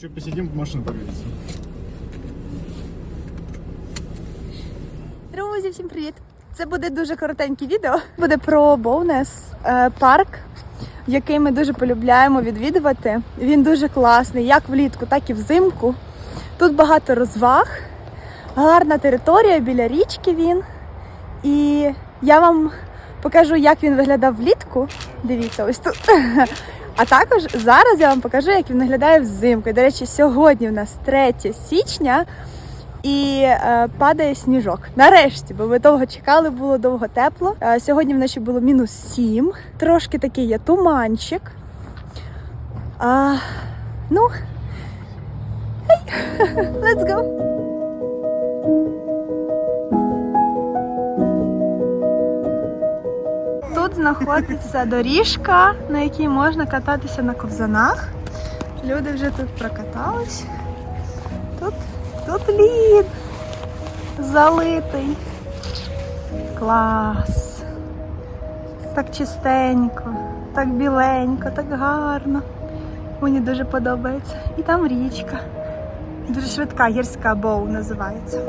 Чуть посидим, машина погреется. Друзі, всім привіт! Це буде дуже коротеньке відео. Буде про Боунес е, парк, який ми дуже полюбляємо відвідувати. Він дуже класний, як влітку, так і взимку. Тут багато розваг, гарна територія біля річки він. І я вам покажу, як він виглядав влітку. Дивіться, ось тут. А також зараз я вам покажу, як він виглядає взимку. До речі, сьогодні в нас 3 січня і е, падає сніжок. Нарешті, бо ми довго чекали, було довго тепло. Е, сьогодні вночі було мінус 7. Трошки такий є туманчик. А, ну, hey, let's go! Тут знаходиться доріжка, на якій можна кататися на ковзанах. Люди вже тут прокатались. Тут, тут лід залитий. Клас. Так чистенько, так біленько, так гарно. Мені дуже подобається. І там річка. Дуже швидка гірська боу називається.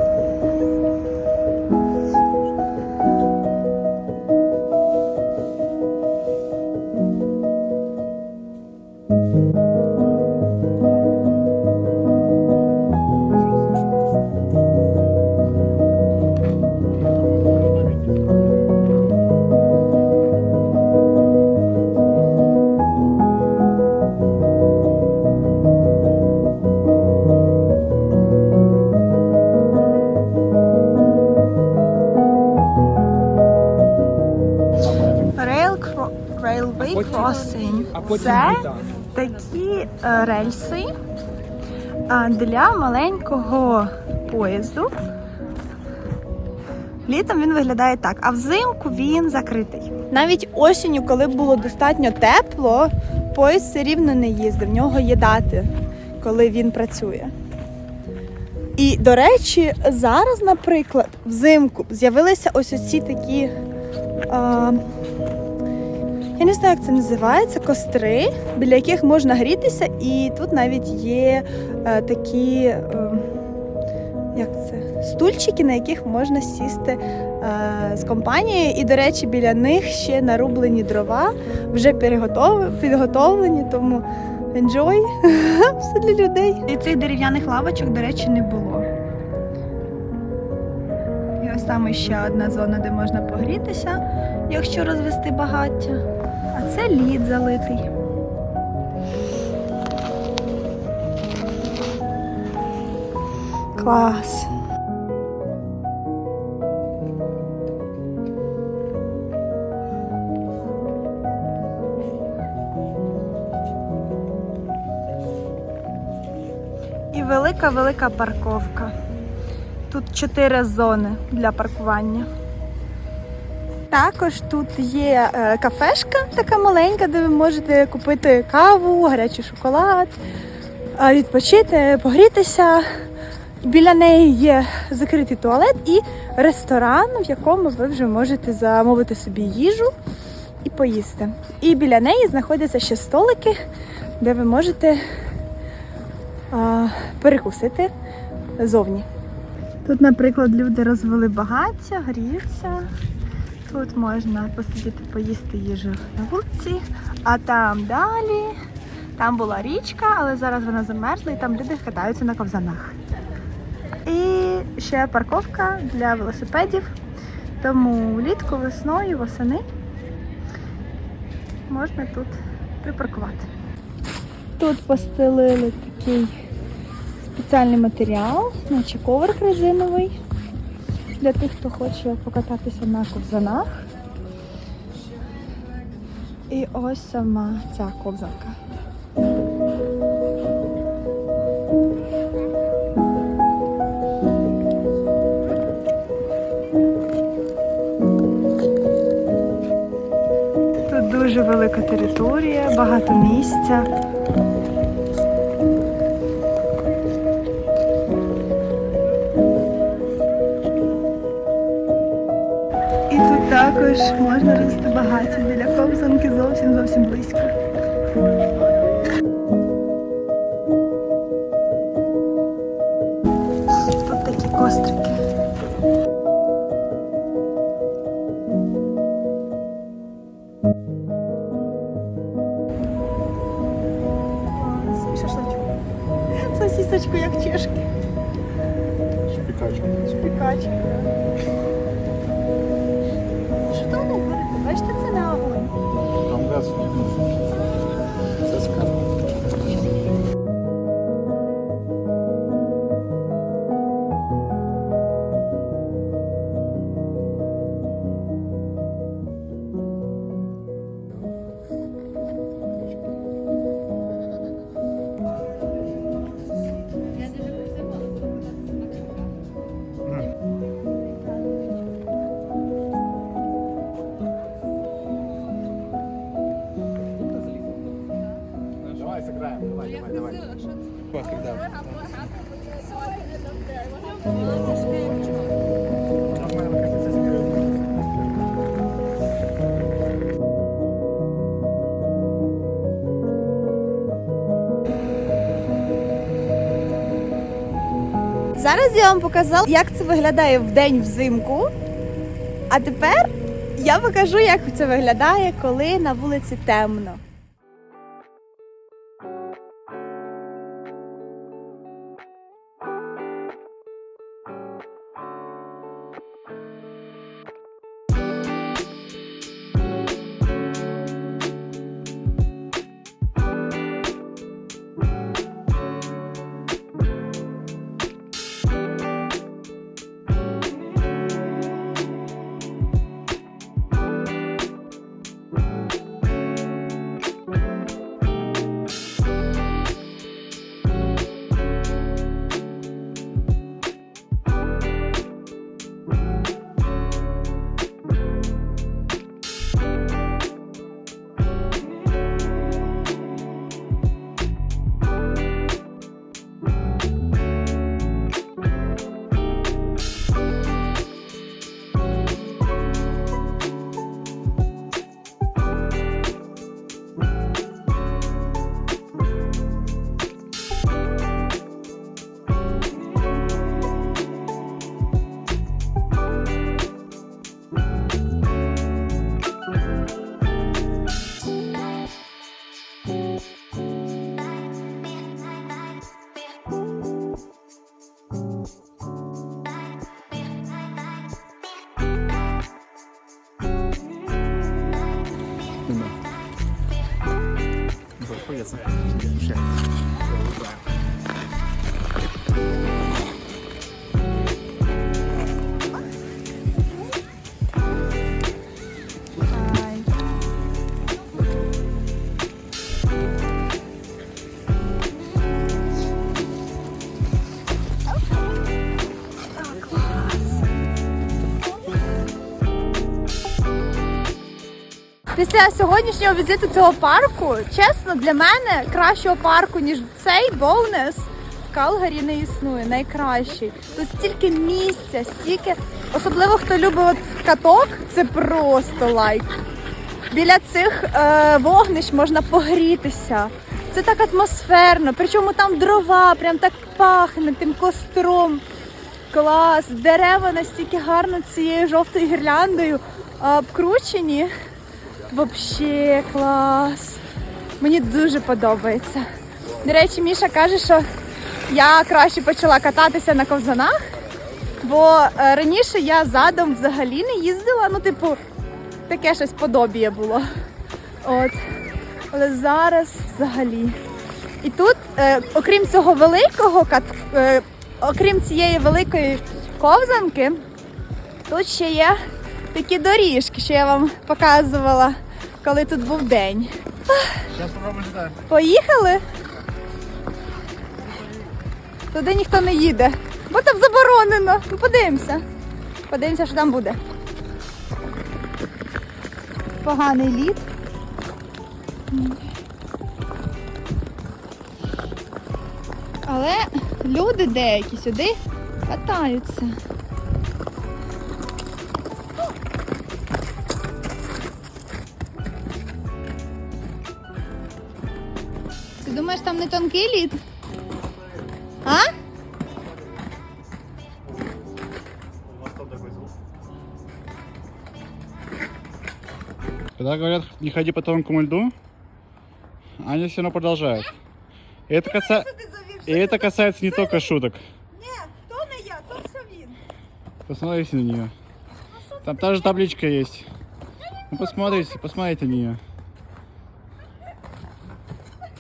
Це такі е, рельси е, для маленького поїзду. Літом він виглядає так, а взимку він закритий. Навіть осінню, коли було достатньо тепло, поїзд все рівно не їздив. В нього є дати, коли він працює. І, до речі, зараз, наприклад, взимку з'явилися ось оці такі. А, я не знаю, як це називається, костри, біля яких можна грітися, і тут навіть є е, такі, е, як це, стульчики, на яких можна сісти е, з компанією. І, до речі, біля них ще нарублені дрова, вже підготовлені, тому enjoy, все для людей. І цих дерев'яних лавочок, до речі, не було. І ось там ще одна зона, де можна погрітися, якщо розвести багаття. Це лід залитий. Клас. І велика-велика парковка. Тут чотири зони для паркування. Також тут є е, кафешка така маленька, де ви можете купити каву, гарячий шоколад, е, відпочити, погрітися. Біля неї є закритий туалет і ресторан, в якому ви вже можете замовити собі їжу і поїсти. І біля неї знаходяться ще столики, де ви можете е, перекусити зовні. Тут, наприклад, люди розвели багаття, гріються. Тут можна посидіти, поїсти їжу на вулиці, а там далі, там була річка, але зараз вона замерзла і там люди катаються на ковзанах. І ще парковка для велосипедів. Тому влітку, весною, восени можна тут припаркувати. Тут постелили такий спеціальний матеріал, наче коврик резиновий для тих, хто хоче покататися на ковзанах. І ось сама ця ковзанка. Тут дуже велика територія, багато місця. також можна рости багаті. Біля ковзанки зовсім зовсім близько. Тут такі кострики. Зараз я вам показала, як це виглядає в день взимку. А тепер я покажу, як це виглядає, коли на вулиці темно. Після сьогоднішнього візиту цього парку, чесно, для мене кращого парку, ніж цей Боунес, в Калгарі не існує. Найкращий. Тут стільки місця, стільки. Особливо хто любить каток, це просто лайк. Біля цих е, вогнищ можна погрітися. Це так атмосферно, причому там дрова, прям так пахне тим костром. Клас! Дерева настільки гарно цією жовтою гірляндою а, обкручені. Вообще клас. Мені дуже подобається. До речі, Міша каже, що я краще почала кататися на ковзанах, бо е, раніше я задом взагалі не їздила. Ну, типу, таке щось подобіє було. От. Але зараз взагалі. І тут, е, окрім цього великого кат, е, окрім цієї великої ковзанки, тут ще є такі доріжки, що я вам показувала, коли тут був день. Поїхали? Туди ніхто не їде, бо там заборонено. Ну, подивимося. Подивимося, що там буде. Поганий лід. Але люди деякі сюди катаються. тонкий лід? А? Когда говорят, не ходи по тонкому льду, они все равно продолжают. И это, каса... И это касается не только шуток. Посмотрите на нее. Там та же табличка есть. Ну, посмотрите, посмотрите на нее.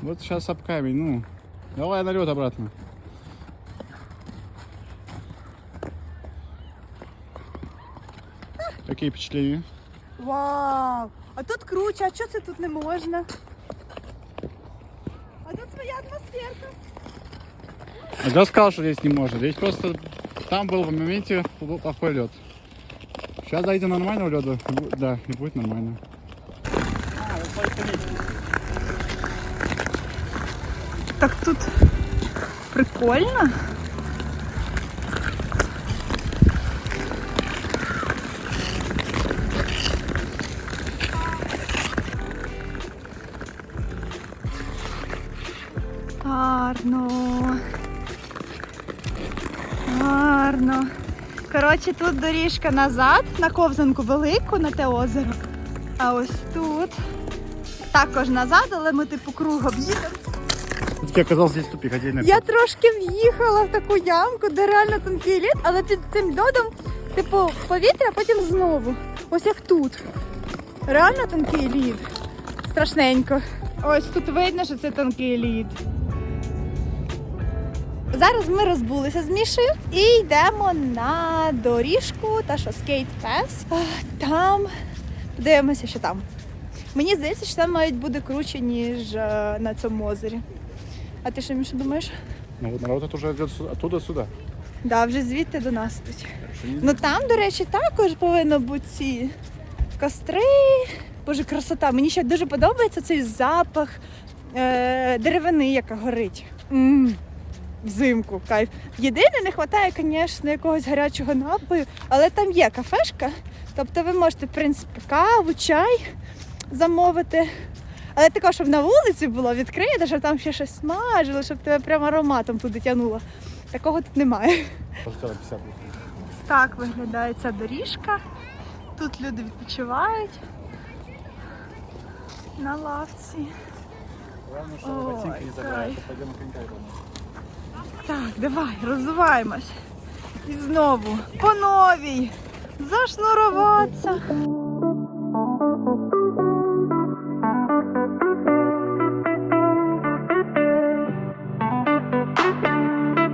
Вот сейчас об камень, ну. Давай на лед обратно. Какие впечатления? Вау! А тут круче, а чого це тут не можна? А тут своя атмосферка. А Я сказал, что здесь не можно. Здесь просто там был в моменте был плохой лед. Сейчас дойдем до нормального леда. Да, и будет нормально. Так тут прикольно. Гарно. Гарно. Коротше, тут доріжка назад, на ковзанку велику, на те озеро. А ось тут також назад, але ми типу кругом їдемо. Все-таки оказался здесь тупик отдельно. Я трошки в'їхала в таку ямку, де реально тонкий лід, але під цим льодом, типу, повітря, а потім знову. Ось як тут. Реально тонкий лід. Страшненько. Ось тут видно, що це тонкий лід. Зараз ми розбулися з Мішею і йдемо на доріжку та що скейт пес. Там подивимося, що там. Мені здається, що там навіть буде круче, ніж е, на цьому озері. А ти що, Міша, думаєш? Ну вот народ уже идет оттуда сюда. Да, вже звідти до нас йдуть. Ну там, до речі, також повинно бути ці костри. Боже, красота. Мені ще дуже подобається цей запах е- деревини, яка горить. м Взимку, кайф. Єдине, не вистачає, звісно, якогось гарячого напою, але там є кафешка. Тобто ви можете, в принципі, каву, чай замовити. Але також, щоб на вулиці було відкрито, щоб там ще щось смажило, щоб тебе прямо ароматом туди тягнуло. Такого тут немає. Пожалуйста, 50 будет. Так виглядає ця доріжка. Тут люди відпочивають на лавці. Так, давай, розвиваємось. І знову по новій. Зашнуруватися.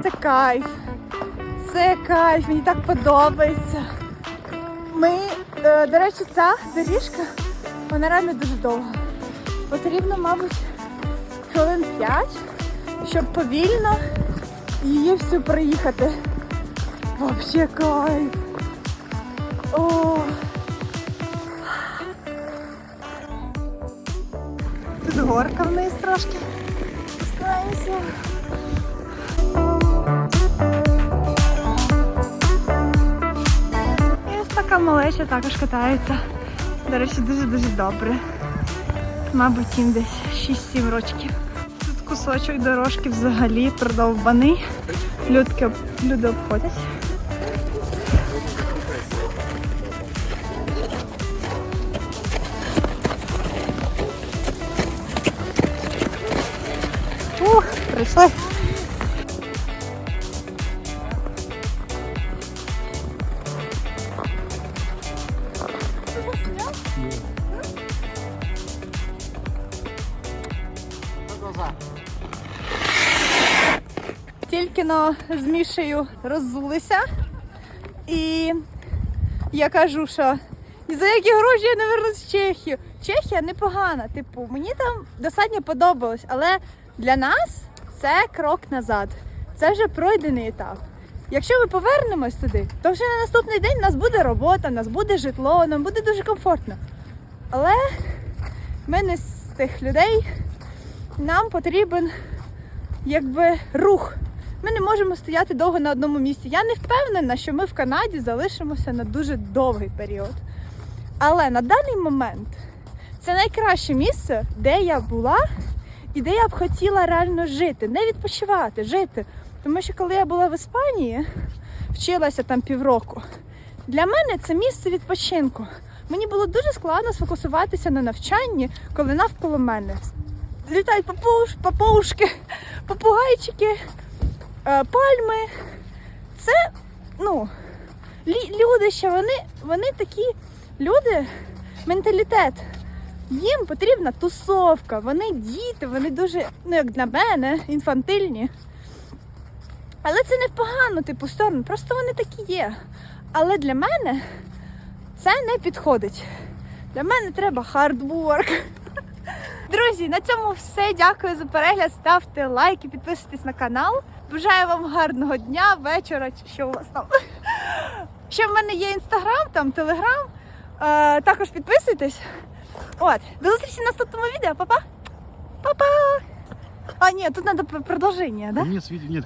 Це кайф. Це кайф, мені так подобається. Ми, е, до речі, ця доріжка, вона реально дуже довга. Потрібно, мабуть, хвилин 5, щоб повільно її всю проїхати. Вообще кайф. О. Тут горка вниз трошки. Спускаємося. Малеча також катається. До речі, дуже-дуже добре. Мабуть, їм десь 6-7 років. Тут кусочок дорожки взагалі продовбаний. Людки, люди обходять. Тільки з Мішею роззулися. І я кажу, що ні за які гроші я не вернусь в Чехію. Чехія непогана, типу, мені там достатньо подобалось, але для нас це крок назад. Це вже пройдений етап. Якщо ми повернемось туди, то вже на наступний день у нас буде робота, у нас буде житло, нам буде дуже комфортно. Але ми не з тих людей, нам потрібен якби рух. Ми не можемо стояти довго на одному місці. Я не впевнена, що ми в Канаді залишимося на дуже довгий період. Але на даний момент це найкраще місце, де я була і де я б хотіла реально жити, не відпочивати, жити. Тому що коли я була в Іспанії, вчилася там півроку, для мене це місце відпочинку. Мені було дуже складно сфокусуватися на навчанні, коли навколо мене літають попуш, попушки, попугайчики, пальми. Це, ну, люди ще, вони, вони такі люди, менталітет. Їм потрібна тусовка. Вони діти, вони дуже, ну як для мене, інфантильні. Але це не погано, типу, сторону, просто вони такі є. Але для мене це не підходить. Для мене треба хардворк. Друзі, на цьому все. Дякую за перегляд. Ставте лайки, підписуйтесь на канал. Бажаю вам гарного дня, вечора, що у вас там. Ще в мене є інстаграм, там телеграм. Е, також підписуйтесь. От, до зустрічі в наступному відео. Па-па! Па-па! А, ні, тут треба продовження, да? Ні, видео, нет,